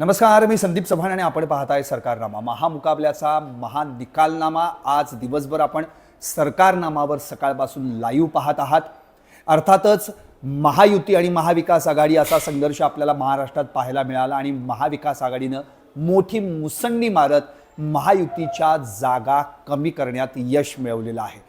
नमस्कार मी संदीप चव्हाण आणि आपण पाहताय सरकारनामा. महामुकाबल्याचा महान निकालनामा. आज दिवसभर आपण सरकारनामावर सकाळपासून लाईव्ह पाहत आहात. अर्थातच महायुती आणि महाविकास आघाडी असा संघर्ष आपल्याला महाराष्ट्रात पाहायला मिळाला आणि महाविकास आघाडीनं मोठी मुसंडी मारत महायुतीच्या जागा कमी करण्यात यश मिळवलेलं आहे.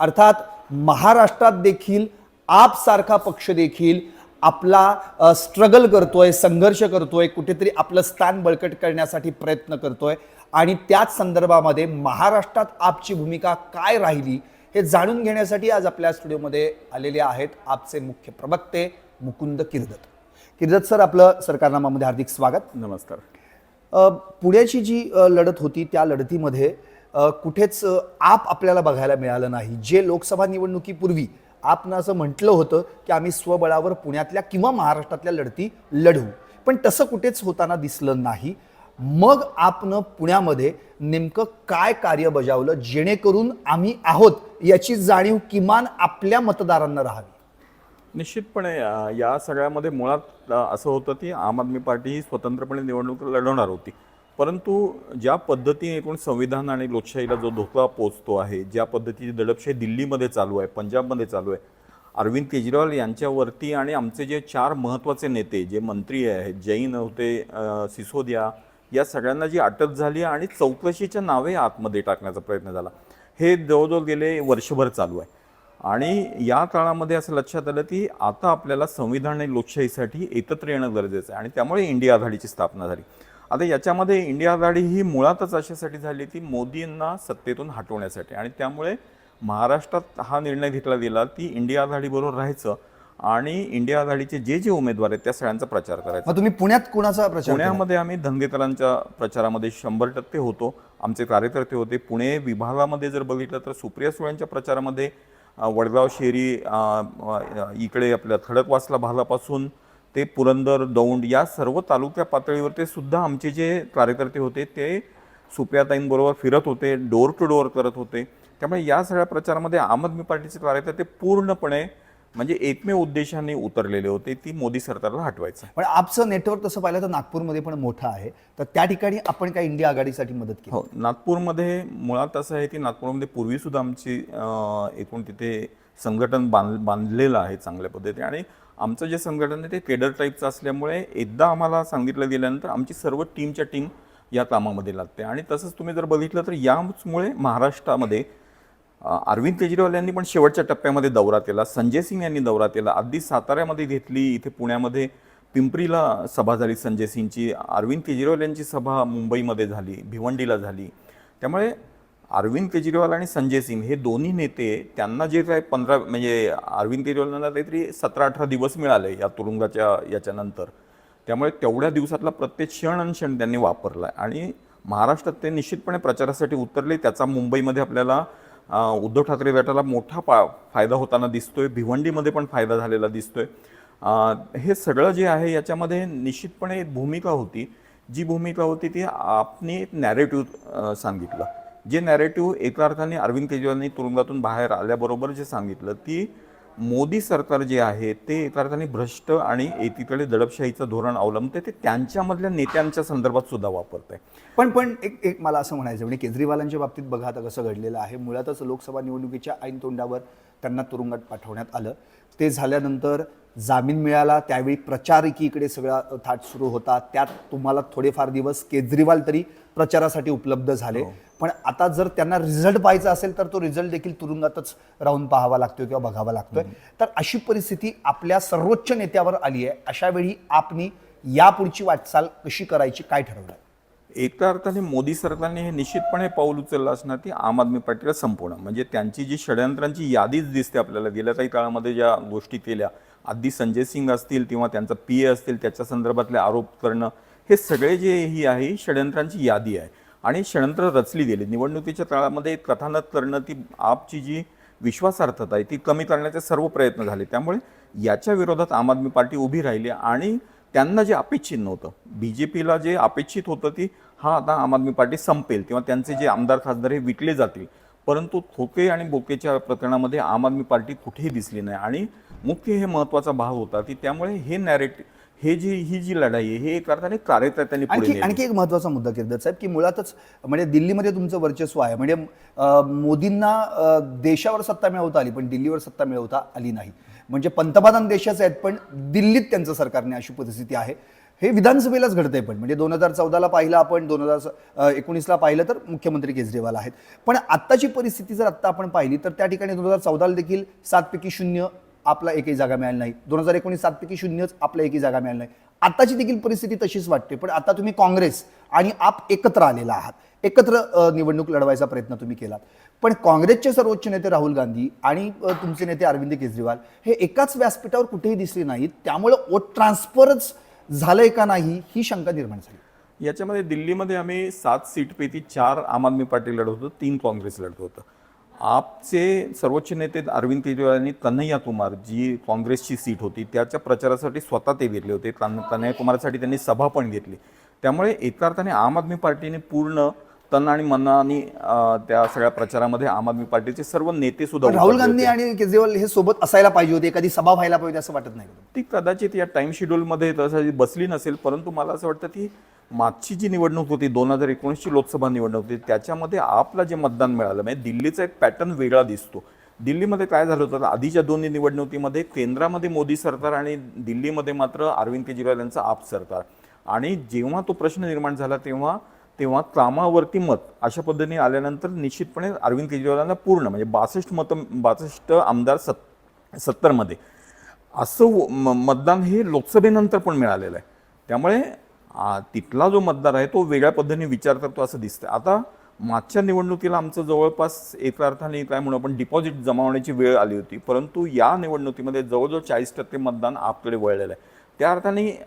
अर्थात महाराष्ट्रात देखील आपसारखा पक्ष देखील आपला स्ट्रगल करतोय संघर्ष करतोय कुठेतरी आपलं स्थान बळकट करण्यासाठी प्रयत्न करतोय. आणि त्याच संदर्भामध्ये महाराष्ट्रात आपची भूमिका काय राहिली हे जाणून घेण्यासाठी आज आपल्या स्टुडिओमध्ये आलेले आहेत आपचे मुख्य प्रवक्ते मुकुंद किर्दत. किर्दत सर आपलं सरकारनामामध्ये हार्दिक स्वागत. नमस्कार. पुण्याची जी लढत होती त्या लढतीमध्ये कुठेच आप आपल्याला बघायला मिळालं नाही. जे लोकसभा निवडणुकीपूर्वी आपण असं म्हटलं होतं की आम्ही स्वबळावर पुण्यातल्या किंवा महाराष्ट्रातल्या लढती लढवू पण तसं कुठेच होताना दिसलं नाही. मग आपण पुण्यामध्ये नेमकं काय कार्य बजावलं जेणेकरून आम्ही आहोत याची जाणीव किमान आपल्या मतदारांना राहावी? निश्चितपणे या सगळ्यामध्ये मुळात असं होतं की आम आदमी पार्टी ही स्वतंत्रपणे निवडणूक लढवणार होती. परंतु ज्या पद्धतीने एकूण संविधान आणि लोकशाहीला जो धोका पोचतो आहे ज्या पद्धतीची दडपशाही दिल्लीमध्ये चालू आहे पंजाबमध्ये चालू आहे अरविंद केजरीवाल यांच्यावरती आणि आमचे जे चार महत्त्वाचे नेते जे मंत्री आहेत जैन होते सिसोदिया या सगळ्यांना जी अटक झाली आणि चौकशीच्या नावे आतमध्ये टाकण्याचा प्रयत्न झाला. हे जवळजवळ गेले वर्षभर चालू आहे. आणि या काळामध्ये असं लक्षात आलं की आता आपल्याला संविधान आणि लोकशाहीसाठी एकत्र येणं गरजेचं आहे आणि त्यामुळे इंडिया आघाडीची स्थापना झाली. आता याच्यामध्ये इंडिया आघाडी ही मुळातच अशासाठी झाली की मोदींना सत्तेतून हटवण्यासाठी. आणि त्यामुळे महाराष्ट्रात हा निर्णय घेतला गेला की इंडिया आघाडीबरोबर राहायचं आणि इंडिया आघाडीचे जे जे उमेदवार आहेत त्या सगळ्यांचा प्रचार करायचा. तुम्ही पुण्यात कुणाचा प्रचार? पुण्यामध्ये आम्ही धनगेकरांच्या प्रचारामध्ये शंभर टक्के होतो. आमचे कार्यकर्ते होते. पुणे विभागामध्ये जर बघितलं तर सुप्रिया सुळेंच्या प्रचारामध्ये वडगाव शेरी इकडे आपल्या खडकवासला भागापासून ते पुरंदर दौंड या सर्व तालुक्या पातळीवरती सुद्धा आमचे जे कार्यकर्ते होते ते सुप्रियाताईंबरोबर फिरत होते डोर टू डोअर करत होते. त्यामुळे या सगळ्या प्रचारामध्ये आम आदमी पार्टीचे कार्यकर्ते पूर्णपणे म्हणजे एकमेव उद्देशाने उतरलेले होते ती मोदी सरकारला हटवायचं. पण आपचं नेटवर्क तसं पाहिलं तर नागपूरमध्ये पण मोठं आहे. तर त्या ठिकाणी आपण काय इंडिया आघाडीसाठी मदत केली? हो नागपूरमध्ये मुळात असं आहे की नागपूरमध्ये पूर्वीसुद्धा आमची एकूण तिथे संघटन बांध बांधलेलं आहे चांगल्या पद्धतीने. आणि आमचं जे संघटन आहे ते केडर टाईपचं असल्यामुळे एकदा आम्हाला सांगितलं गेल्यानंतर आमची सर्व टीमच्या टीम या कामामध्ये लागते. आणि तसंच तुम्ही जर बघितलं तर याचमुळे महाराष्ट्रामध्ये अरविंद केजरीवाल यांनी पण शेवटच्या टप्प्यामध्ये दौरा केला. संजय सिंग यांनी दौरा केला. अगदी साताऱ्यामध्ये घेतली. इथे पुण्यामध्ये पिंपरीला सभा झाली संजय सिंगची. अरविंद केजरीवाल यांची सभा मुंबईमध्ये झाली. भिवंडीला झाली. त्यामुळे अरविंद केजरीवाल आणि संजय सिंग हे दोन्ही नेते त्यांना जे काय पंधरा म्हणजे अरविंद केजरीवालांना काहीतरी सतरा अठरा दिवस मिळाले या तुरुंगाच्या याच्यानंतर. त्यामुळे तेवढ्या दिवसातला प्रत्येक क्षण आणि क्षण त्यांनी वापरला आणि महाराष्ट्रात ते निश्चितपणे प्रचारासाठी उतरले त्याचा मुंबईमध्ये आपल्याला उद्धव ठाकरे गटाला मोठा पा फायदा होताना दिसतोय. भिवंडीमध्ये पण फायदा झालेला दिसतोय. हे सगळं जे आहे याच्यामध्ये निश्चितपणे एक भूमिका होती. जी भूमिका होती ती आपने एक नॅरेटिव्ह सांगितलं. जे नॅरेटिव्ह एका अर्थाने अरविंद केजरीवालनी तुरुंगातून बाहेर आल्याबरोबर जे सांगितलं ती मोदी सरकार जे आहे ते एका अर्थाने भ्रष्ट आणि एकीकडे दडपशाहीचं धोरण अवलंबते ते त्यांच्यामधल्या नेत्यांच्या संदर्भात सुद्धा वापरत आहे पण पण एक एक मला असं म्हणायचं म्हणजे केजरीवालांच्या बाबतीत बघा आता कसं घडलेलं आहे. मुळातच लोकसभा निवडणुकीच्या ऐन तोंडावर त्यांना तुरुंगात पाठवण्यात आलं. ते झाल्यानंतर जामीन मिळाला त्यावेळी प्रचार एकीकडे सगळा थाट सुरू होता. त्यात तुम्हाला थोडेफार दिवस केजरीवाल तरी प्रचारासाठी उपलब्ध झाले. पण आता जर त्यांना रिझल्ट पाहायचा असेल तर तो रिझल्ट देखील तुरुंगातच राहून पाहावा लागतोय किंवा बघावा लागतोय. तर अशी परिस्थिती आपल्या सर्वोच्च नेत्यावर आली आहे. अशा वेळी आपणी यापुढची वाटचाल कशी करायची काय ठरवलं एका अर्थाने मोदी सरकारने हे निश्चितपणे पाऊल उचललं असणार ती आम आदमी पार्टीला संपवणं म्हणजे त्यांची जी षडयंत्रांची यादीच दिसते आपल्याला गेल्या काही काळामध्ये ज्या गोष्टी केल्या आधी संजय सिंग असतील किंवा त्यांचा पी ए असतील त्याच्या संदर्भातले आरोप करणं हे सगळे जे ही आहे ही षडयंत्रांची यादी आहे. आणि षडयंत्र रचली गेली. निवडणुकीच्या काळामध्ये कथानक करणं ती आपची जी विश्वासार्थता आहे ती कमी करण्याचे सर्व प्रयत्न झाले. त्यामुळे याच्या विरोधात आम आदमी पार्टी उभी राहिली आणि त्यांना जे अपेक्षित नव्हतं बी जे पीला जे अपेक्षित होतं ती हा आता आम आदमी पार्टी संपेल किंवा त्यांचे जे आमदार खासदार हे विकले जातील. परंतु थोके आणि बोकेच्या प्रकरणामध्ये आम आदमी पार्टी कुठेही दिसली नाही आणि मुख्य हे महत्त्वाचा भाग होता की त्यामुळे हे नॅरेटिव्ह हे जी ही जी लढाई आहे हे एका अर्थाने कार्यकर्त्यांनी आणखी. आणखी एक महत्त्वाचा मुद्दा किर्दत साहेब की मुळातच म्हणजे दिल्लीमध्ये तुमचं वर्चस्व आहे. म्हणजे मोदींना देशावर सत्ता मिळवता आली पण दिल्लीवर सत्ता मिळवता आली नाही. म्हणजे पंतप्रधान देशाचे आहेत पण दिल्लीत त्यांचं सरकारने अशी परिस्थिती आहे. हे विधानसभेलाच घडतंय पण. म्हणजे दोन हजार चौदाला पाहिलं आपण दोन हजार एकोणीसला पाहिलं तर मुख्यमंत्री केजरीवाल आहेत. पण आत्ताची परिस्थिती जर आत्ता आपण पाहिली तर त्या ठिकाणी दोन हजार चौदाला देखील सातपैकी शून्य आपला एकही जागा मिळाली नाही. दोन हजार एकोणीस सातपैकी शून्यच आपला एकही जागा मिळाली नाही. आताची देखील परिस्थिती तशीच वाटते पण आता तुम्ही काँग्रेस आणि आप एकत्र आलेला आहात. एकत्र निवडणूक लढवायचा प्रयत्न तुम्ही केलात. पण काँग्रेसचे सर्वोच्च नेते राहुल गांधी आणि तुमचे नेते अरविंद केजरीवाल हे एकाच व्यासपीठावर कुठेही दिसले नाहीत. त्यामुळे वोट ट्रान्सफरच झालंय का नाही ही शंका निर्माण झाली. याच्यामध्ये दिल्लीमध्ये आम्ही सात सीटपैकी चार आम आदमी पार्टी लढवतो होतो तीन काँग्रेस लढत होतं. आपचे सर्वोच्च नेते अरविंद केजरीवाल आणि कन्हैया कुमार जी काँग्रेसची सीट होती त्याच्या प्रचारासाठी स्वतः ते गेले होते. कन- कन्हैया कुमारसाठी त्यांनी सभा पण घेतली. त्यामुळे एका अर्थाने आम आदमी पार्टीने पूर्ण तन आणि मनाने त्या सगळ्या प्रचारामध्ये आम आदमी पार्टीचे सर्व नेते सुद्धा राहुल गांधी. आणि केजरीवाल हे सोबत असायला पाहिजे होते एखादी सभा व्हायला पाहिजे असं वाटत नाही? ती कदाचित या टाइम शेड्यूलमध्ये तसं बसली नसेल परंतु मला असं वाटतं ती मागची जी निवडणूक होती दोन हजार एकोणीसची लोकसभा निवडणूक होती त्याच्यामध्ये आपला जे मतदान मिळालं म्हणजे दिल्लीचा एक पॅटर्न वेगळा दिसतो दिल्लीमध्ये काय झालं होतं आधीच्या दोन्ही निवडणुकीमध्ये केंद्रामध्ये मोदी सरकार आणि दिल्लीमध्ये मात्र अरविंद केजरीवाल यांचं आप सरकार आणि जेव्हा तो प्रश्न निर्माण झाला तेव्हा तेव्हा कामावरती मत अशा पद्धतीने आल्यानंतर निश्चितपणे अरविंद केजरीवालांना पूर्ण म्हणजे बासष्ट मत बासष्ट आमदार सत् सत्तरमध्ये. असं व- मतदान हे लोकसभेनंतर पण मिळालेलं आहे. त्यामुळे तिथला जो मतदार आहे तो वेगळ्या पद्धतीने विचार करतो असं दिसतं आता मागच्या निवडणुकीला आमचं जवळपास एका अर्थाने काय म्हणू आपण डिपॉझिट जमावण्याची वेळ आली होती. परंतु या निवडणुकीमध्ये जवळजवळ चाळीस टक्के मतदान आपकडे वळलेलं आहे. त्या अर्थाने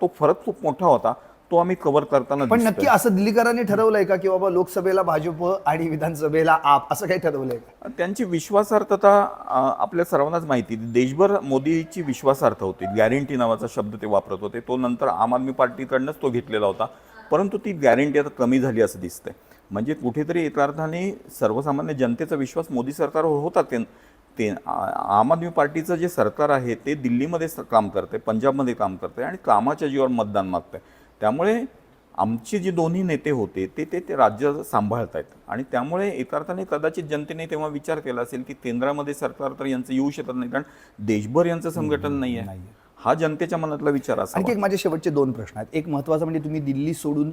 तो फरक खूप मोठा होता. तो आम्ही कव्हर करताना पण दिसतोय. नक्की असं दिल्लीकरांनी ठरवलंय का की बाबा लोकसभेला भाजप आणि विधानसभेला आप असं काही ठरवलंय का? त्यांची विश्वासार्हता अ, आपल्या सर्वांनाच माहिती. देशभर मोदीची विश्वासार्हता होती. गॅरंटी नावाचा शब्द ते वापरत होते. तो नंतर आम आदमी पार्टीकडनंच तो घेतलेला होता. परंतु ती गॅरंटी आता कमी झाली असं दिसतंय. म्हणजे कुठेतरी एका अर्थाने सर्वसामान्य जनतेचा विश्वास मोदी सरकारवर होता. ते ते आ- आम आदमी पार्टीचं जे सरकार आहे ते दिल्लीमध्ये स- काम करते पंजाबमध्ये काम करते आणि कामाच्या जीवावर मतदान मागतंय. त्यामुळे आमचे जे दोन्ही नेते होते ते ते ते राज्य सांभाळत आहेत आणि त्यामुळे एका अर्थाने कदाचित जनतेने तेव्हा विचार केला असेल की केंद्रामध्ये सरकार तर यांचं येऊ शकत नाही कारण देशभर यांचं संघटन नाही आहे हा जनतेच्या मनातला विचार असा आणखी एक माझे शेवटचे दोन प्रश्न आहेत. एक महत्त्वाचा म्हणजे तुम्ही दिल्ली सोडून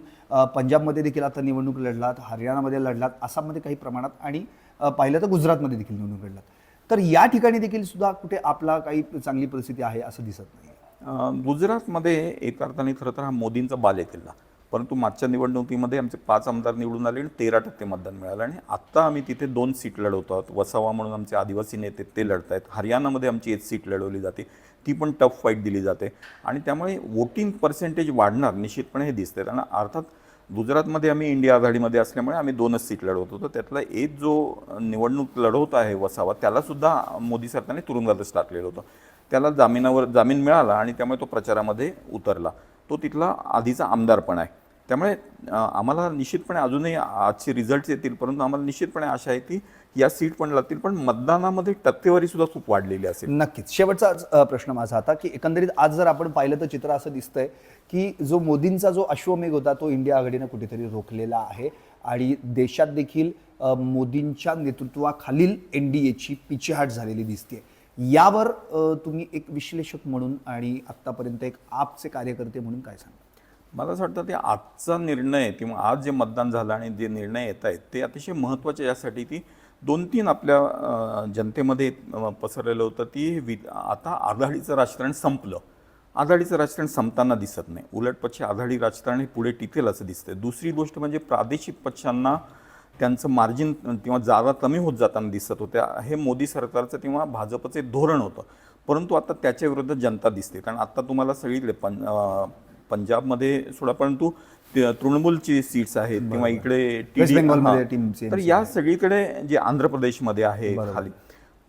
पंजाबमध्ये देखील आता निवडणूक लढलात हरियाणामध्ये लढलात आसाममध्ये काही प्रमाणात आणि पाहिलं तर गुजरातमध्ये देखील निवडणूक लढलात. तर या ठिकाणी देखील सुद्धा कुठे आपला काही चांगली परिस्थिती आहे असं दिसत नाही गुजरातमध्ये एका अर्थाने खरं तर हा मोदींचा बालेकिल्ला परंतु मागच्या निवडणुकीमध्ये आमचे पाच आमदार निवडून आले आणि तेरा टक्के मतदान मिळालं आणि आत्ता आम्ही तिथे दोन सीट लढवतो आहोत. वसावा म्हणून आमचे आदिवासी नेते ते लढत आहेत हरियाणामध्ये आमची एक सीट लढवली जाते. ती पण टफ फाईट दिली जाते. आणि त्यामुळे वोटिंग पर्सेंटेज वाढणार निश्चितपणे हे दिसते आणि अर्थात गुजरातमध्ये आम्ही इंडिया आघाडीमध्ये असल्यामुळे आम्ही दोनच सीट लढवत. होतो त्यातला एक जो निवडणूक लढवत आहे वसावा त्यालासुद्धा मोदी सरकारने तुरुंगातच टाकलेलं होतं. त्याला जामिनावर जामीन मिळाला आणि त्यामुळे तो प्रचारामध्ये उतरला. तो तिथला आधीचा आमदार पण आहे. त्यामुळे आम्हाला निश्चितपणे अजूनही आजचे रिझल्ट येतील परंतु आम्हाला निश्चितपणे आशा आहे की या सीट पण लागतील पण मतदानामध्ये टक्केवारी सुद्धा खूप वाढलेली असेल. नक्कीच. शेवटचा प्रश्न माझा आता की एकंदरीत आज जर आपण पाहिलं तर चित्र असं दिसतंय की जो मोदींचा जो अश्वमेघ होता तो इंडिया आघाडीनं कुठेतरी रोखलेला आहे आणि देशात देखील मोदींच्या नेतृत्वाखालील एन डी एची पिछेहाट झालेली दिसते यावर तुम्ही एक विश्लेषक म्हणून आणि आत्तापर्यंत एक आपचे कार्यकर्ते म्हणून काय सांगा मला असं वाटतं ते आजचा निर्णय किंवा आज जे मतदान झालं आणि जे निर्णय येत आहेत ते अतिशय महत्त्वाचे यासाठी की दोन तीन आपल्या जनतेमध्ये पसरलेलं होतं. ती वि आता आघाडीचं राजकारण संपलं. आघाडीचं राजकारण संपताना दिसत नाही. उलट पक्ष आघाडी राजकारण हे पुढे टिकेल असं दिसतंय. दुसरी गोष्ट म्हणजे प्रादेशिक पक्षांना त्यांचं मार्जिन किंवा जागा कमी होत जाताना दिसत होत्या. हे मोदी सरकारचं किंवा भाजपचे धोरण होतं. परंतु आता त्याच्या विरुद्ध जनता दिसते. कारण आता तुम्हाला सगळीकडे पं पंजाबमध्ये सोडा परंतु तृणमूलची सीट्स आहेत किंवा इकडे तर या सगळीकडे जे आंध्र प्रदेशमध्ये आहे खाली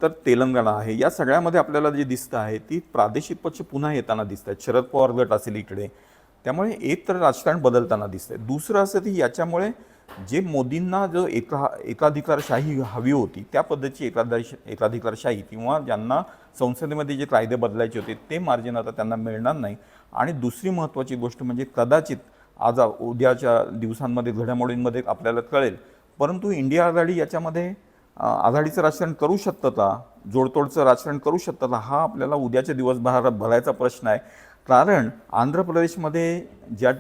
तर तेलंगणा आहे. या सगळ्यामध्ये आपल्याला जे दिसतं आहे ती प्रादेशिक पक्ष पुन्हा येताना दिसत आहेत. शरद पवार गट असेल इकडे. त्यामुळे एक तर राजकारण बदलताना दिसतंय. दुसरं असं की याच्यामुळे जे मोदींना जो एका एकाधिकारशाही हवी होती त्या पद्धतीची एकादश एकाधिकारशाही किंवा ज्यांना संसदेमध्ये जे कायदे बदलायचे होते ते मार्जिन आता त्यांना मिळणार नाही. आणि दुसरी महत्त्वाची गोष्ट म्हणजे कदाचित आज उद्याच्या दिवसांमध्ये घडामोडींमध्ये आपल्याला कळेल. परंतु इंडिया आघाडी याच्यामध्ये आघाडीचं राजकारण करू शकतं का? जोडतोडचं राजकारण करू शकतं का? हा आपल्याला उद्याच्या दिवसभरात भरायचा प्रश्न आहे. कारण आंध्र प्रदेशमध्ये ज्या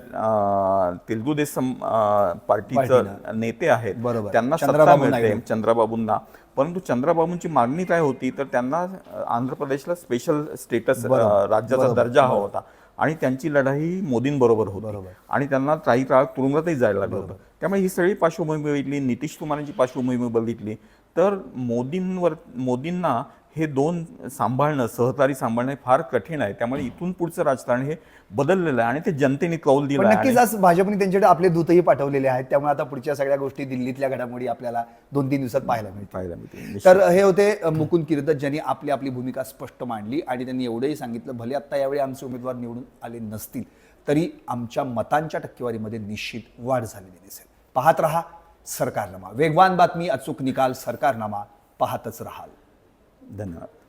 तेलुगू देशम पार्टीचं नेते आहेत. त्यांना सत्ता मिळते. चंद्राबाबूंना परंतु चंद्राबाबूंची मागणी काय होती तर त्यांना आंध्र प्रदेशला स्पेशल स्टेटस. राज्याचा. दर्जा हवा होता आणि त्यांची लढाई मोदींबरोबर होती. आणि त्यांना काही काळ तुरुंगातही जायला लागलं होतं त्यामुळे ही सगळी पार्श्वभूमी बघितली नितीश कुमारांची पार्श्वभूमी बघितली तर मोदींवर मोदींना हे दोन सांभाळणं सहकारी सांभाळणं हे फार कठीण आहे. त्यामुळे इथून पुढचं राजकारण हे बदललेलं आहे आणि ते जनतेने कौल दिला नक्कीच आज भाजपने त्यांच्याकडे आपले दूतही पाठवलेले आहेत. त्यामुळे आता पुढच्या सगळ्या गोष्टी दिल्लीतल्या घडामोडी आपल्याला दोन तीन दिवसात पाहायला मिळतील. तर हे होते मुकुंद किर्दत ज्यांनी आपली आपली भूमिका स्पष्ट मांडली आणि त्यांनी एवढंही सांगितलं भले आत्ता यावेळी आमचे उमेदवार निवडून आले नसतील तरी आमच्या मतांच्या टक्केवारीमध्ये निश्चित वाढ झालेली दिसेल. पाहत रहा सरकारनामा. वेगवान बातमी अचूक निकाल सरकारनामा. पाहतच राहाल. धन्यवाद.